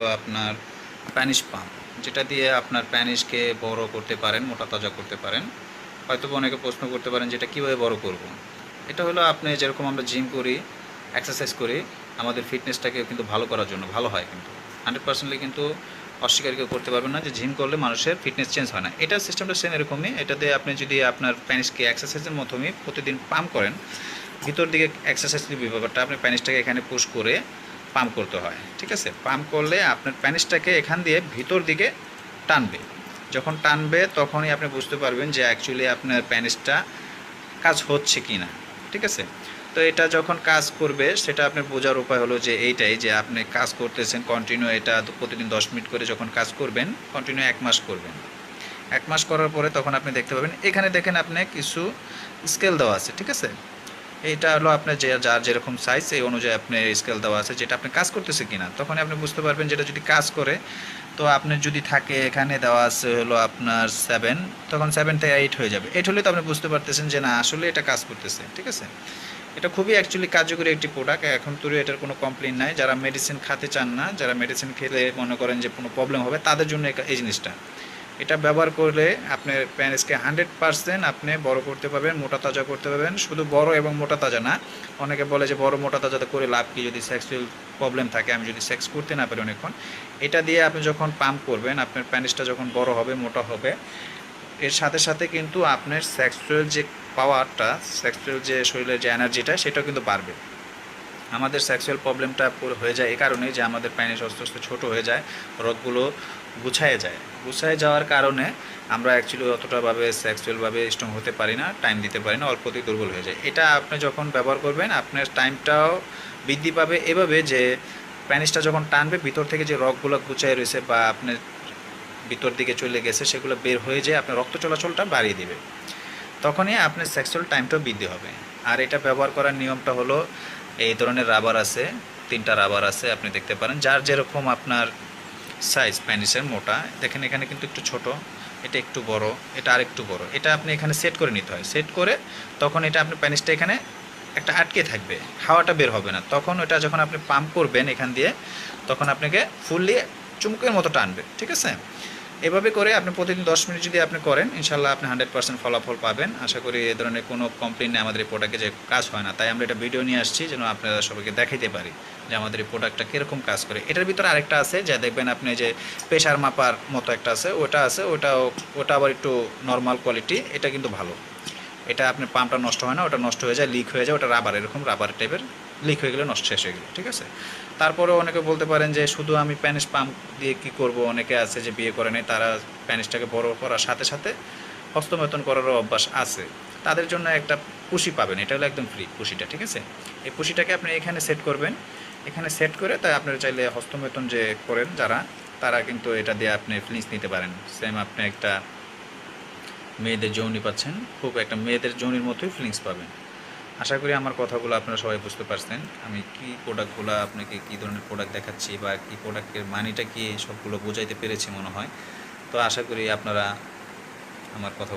আপনার penis pump যেটা দিয়ে আপনার প্যানিশকে বড় করতে পারেন, মোটা তাজা করতে পারেন। হয়তো অনেকে প্রশ্ন করতে পারেন যেটা কীভাবে বড় করব। এটা হলো আপনি যেরকম আমরা জিম করি এক্সারসাইজ করি, আমাদের ফিটনেসটাকে কিন্তু ভালো করার জন্য, ভালো হয় কিন্তু। হান্ড্রেড পার্সেন্টলি কিন্তু অস্বীকার কেউ করতে পারবেন না যে জিম করলে মানুষের ফিটনেস চেঞ্জ হয় না। এটা সিস্টেমটা সেম এরকমই এটাতে আপনি যদি আপনার প্যানিসকে এক্সারসাইজের মাধ্যমে প্রতিদিন পাম্প করেন, ভিতর দিকে এক্সারসাইজ ব্যাপারটা আপনি প্যানিসটাকে এখানে পুশ করে পাম্প করতে হয়, ঠিক আছে? পাম্প করলে আপনার প্যানিসটাকে এখান দিয়ে ভিতর দিকে টানবে। যখন টানবে তখনই আপনি বুঝতে পারবেন যে অ্যাকচুয়ালি আপনার প্যানিসটা কাজ হচ্ছে কি না ঠিক আছে? তো এটা যখন কাজ করবে, সেটা আপনার বোঝার উপায় হলো যে এইটাই যে আপনি কাজ করতেছেন কন্টিনিউ এটা প্রতিদিন দশ মিনিট করে যখন কাজ করবেন কন্টিনিউ এক মাস করবেন। এক মাস করার পরে তখন আপনি দেখতে পাবেন, এখানে দেখেন আপনি কিছু স্কেল দেওয়া আছে, ঠিক আছে? এইটা হলো আপনার যে, যার যেরকম সাইজ সেই অনুযায়ী আপনি স্কেল দেওয়া আছে, যেটা আপনি কাজ করতেছে কিনা। তখন আপনি বুঝতে পারবেন যেটা যদি কাজ করে, তো আপনার যদি থাকে এখানে দেওয়া আছে হলো আপনার সেভেন তখন সেভেন থেকে এইট হয়ে যাবে। এইট হলে তো আপনি বুঝতে পারতেছেন যে, না, আসলে এটা কাজ করতেছে, ঠিক আছে? এটা খুবই অ্যাকচুয়ালি কার্যকরী একটি প্রোডাক্ট এখন তো এটার কোনো কমপ্লেন নাই। যারা মেডিসিন খেতে চান না, যারা মেডিসিন খেলে মনে করেন যে কোনো প্রবলেম হবে, তাদের জন্য এই জিনিসটা। এটা ব্যবহার করলে আপনার প্যানিসকে হান্ড্রেড পার্সেন্ট আপনি বড় করতে পারবেন, মোটা তাজা করতে পারবেন। শুধু বড় এবং মোটা তাজা না, অনেকে বলে যে বড় মোটা তাজাতে করে লাভ কি? যদি সেক্সুয়াল প্রবলেম থাকে, আমি যদি সেক্স করতে না পারি অনেকক্ষণ, এটা দিয়ে আপনি যখন পাম্প করবেন, আপনার প্যানিসটা যখন বড় হবে, মোটা হবে, এর সাথে সাথে কিন্তু আপনার সেক্সুয়াল যে পাওয়ারটা সেক্সুয়াল যে শরীরের যে এনার্জিটা সেটাও কিন্তু বাড়বে। আমাদের সেক্সুয়াল প্রবলেমটা পুরো হয়ে যায় এই কারণে যে আমাদের প্যানিস আস্তে আস্তে ছোটো হয়ে যায়, রগগুলো গুছায় যায়। গুছায় যাওয়ার কারণে আমরা অ্যাকচুয়ালি অতটাভাবে সেক্সুয়ালভাবে স্ট্রং হতে পারি না টাইম দিতে পারি না, অল্পতেই দুর্বল হয়ে যায়। এটা আপনি যখন ব্যবহার করবেন, আপনার টাইমটাও বৃদ্ধি পাবে এভাবে যে প্যানিসটা যখন টানবে, ভিতর থেকে যে রগগুলো গুছায় রয়েছে বা আপনার ভিতর দিকে চলে গেছে, সেগুলো বের হয়ে যেয়ে আপনার রক্ত চলাচলটা বাড়িয়ে দেবে। তখনই আপনার সেক্সুয়াল টাইমটাও বৃদ্ধি হবে। আর এটা ব্যবহার করার নিয়মটা হলো এই ধরনের রাবার আছে, তিনটা রাবার আছে, আপনি দেখতে পারেন। যার যেরকম আপনার সাইজ প্যানিসের মোটা, দেখেন এখানে কিন্তু একটু ছোট, এটা একটু বড়, এটা আরেকটু বড়। এটা আপনি এখানে সেট করে নিতে হয়। সেট করে তখন এটা আপনি প্যানিসটা এখানে একটা আটকে থাকবে, হাওয়াটা বের হবে না। তখন ওটা যখন আপনি পাম্প করবেন এখান দিয়ে, তখন আপনাকে ফুললি চুমুকের মতো টানবে, ঠিক আছে? এভাবে করে আপনি প্রতিদিন দশ মিনিট যদি আপনি করেন ইনশাল্লাহ আপনি হান্ড্রেড পার্সেন্ট ফলাফল পাবেন। আশা করি এ ধরনের কোনো কমপ্লেন নেই আমাদের এই প্রোডাক্টে যে কাজ হয় না। তাই আমরা এটা ভিডিও নিয়ে আসছি যেন আপনারা সবাইকে দেখাইতে পারি যে আমাদের এই প্রোডাক্টটা কীরকম কাজ করে। এটার ভিতরে আরেকটা আছে, যা দেখবেন আপনি যে প্রেশার মাপার মতো একটা আছে, ওটা আছে, ওটাও, ওটা আবার একটু নর্মাল কোয়ালিটি এটা কিন্তু ভালো। এটা আপনি পাম্পটা নষ্ট হয় না, ওটা নষ্ট হয়ে যায় লিক হয়ে যায়, ওটা রাবার এরকম রাবার টাইপের লিক হয়ে গেলে নষ্ট শেষ হয়ে গেলো, ঠিক আছে? তারপরে অনেকে বলতে পারেন যে শুধু আমি প্যানিস পাম্প দিয়ে কি করব? অনেকে আছে যে বিয়ে করে নেই, তারা প্যানিসটাকে বড় করার সাথে সাথে হস্তমেতন করারও অভ্যাস আছে। তাদের জন্য একটা পুষি পাবেন, এটা হলো একদম ফ্রি পুষিটা ঠিক আছে? এই পুষিটাকে আপনি এখানে সেট করবেন। এখানে সেট করে তাই আপনারা চাইলে হস্তমেতন যে করেন যারা, তারা কিন্তু এটা দিয়ে আপনি ফিলিংস নিতে পারেন। সেম আপনি একটা মেয়েদের যৌনি পাচ্ছেন, খুব একটা মেয়েদের যৌনির মতোই ফিলিংস পাবেন। আশা করি আমার কথাগুলো আপনারা সবাই বুঝতে পারছেন। আমি কি প্রোডাক্টগুলো আপনাকে কি ধরনের প্রোডাক্ট দেখাচ্ছি বা কি প্রোডাক্টের মানিটা কি, সবগুলো বোঝাইতে পেরেছি মনে হয়। তো আশা করি আপনারা আমার কথাগুলো